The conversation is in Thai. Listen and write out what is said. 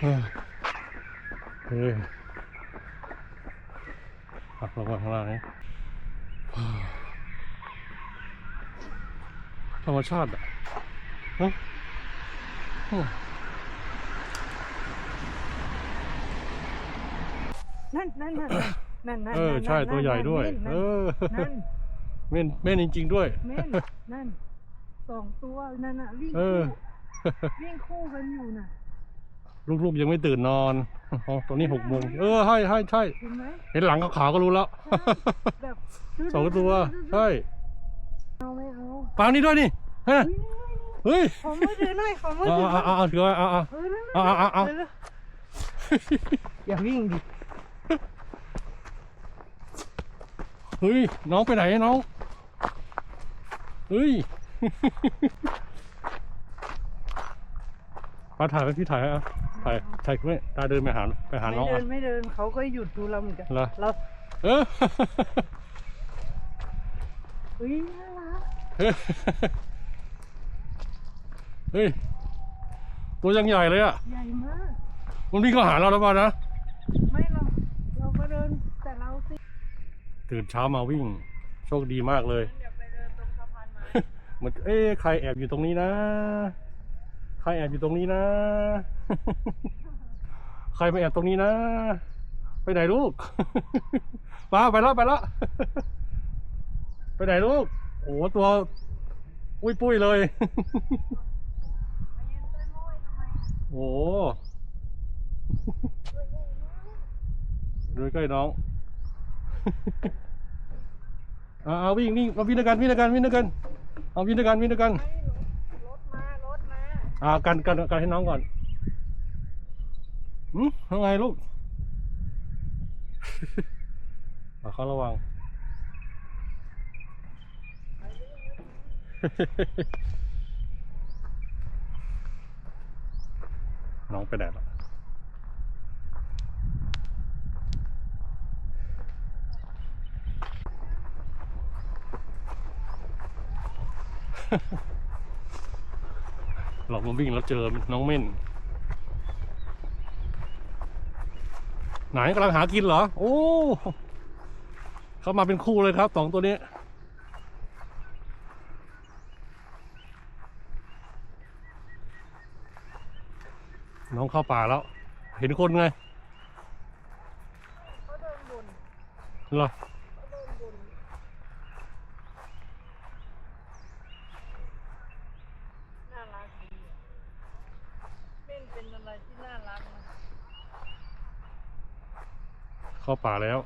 เฮ้ยเฮ้ยปักลงมาข้างล่างนี้ธรรมชาติอะเฮ้ยโอ้นั่นนั่นนั่นนั่นนั่นเออนั่นใช่นั่นตัวใหญ่ด้วยนั่นเออนั่นเม่นเม่นจริง ๆ ด้วยเม่นนั่นสองตัวนั่นน่ะวิ่งเอคู่อวิ่งคู่กันอยู่น่ะ ลูกๆยังไม่ตื่นนอนอ๋อตอนนี้หกโมงเออใช่ใช่ใช่เห็นไหมเห็นหลังขาวๆก็รู้แล้ว แบบสองตัวใช่เอาไม่เอาปางนี้ด้วยนี่ฮะเฮ้ยขอมือถือหน่อยขอมือเอาถือหน่เอาอยเอาเอาถือไว้เอาเอาเออนั่นเอาเอาเอาเอาดี๋ยวๆอย่าวิ่งดิเฮ้ยน้องไปไหนน้องเฮ้ยปาถ่ายไปพี่ถ่ายให้เอา ถ่ายถ่ายคุณแม่ตาเดินไปหาไปหาน้องไม่เดิอะ นไม่เดินเขาก็หยุดดูเราเหมือนกันเหรอ เราเออ เฮ้ยน่ารักเฮ้ย ตัวยังใหญ่เลยอะ ใหญ่มาก มันวิ่งเข้าหาเราแล้วป่ะนะ ไม่เราเราก็เดินแต่เราสิตื่นเช้ามาวิ่ง โชคดีมากเลย เดี๋ยวไปเดินตรงสะพานไม้ เหมือนเอ๊ะใครแอบอยู่ตรงนี้นะใค รแอบอยู่ตรงนี้นะ ใครมาแอบตรงนี้นะ ไปไหนลูกป้าไปแล้วไปแล้วไปไหนลูก โอ้โหตัว อุ้ยปุ้ยเลยโม้โอ้โดูใกล้น้องเอาเอาวิ่งวิ่งมาวิ่งด้วยกันวิ่งด้วยกันวิ่งด้วยกันเอาวิ่งด้วยกันวิ่งด้วยกัน ไม่รถมารถมา อ่ากันกันกันให้น้องก่อนหืมยังไงลูกอ่าเขาระวัง น้องไปไหนแล้ว เรามาวิ่งแล้วเจอน้องเม่น ไหนกำลังหากินเหรอ โอ้เขามาเป็นคู่เลยครับสองตัวนี้น้องเข้าป่าแล้ว เห็นคนไงเขาเดินบนเหรอ เขาเดินบนน่ารักดีอะเป็น เข้าป่าแล้ว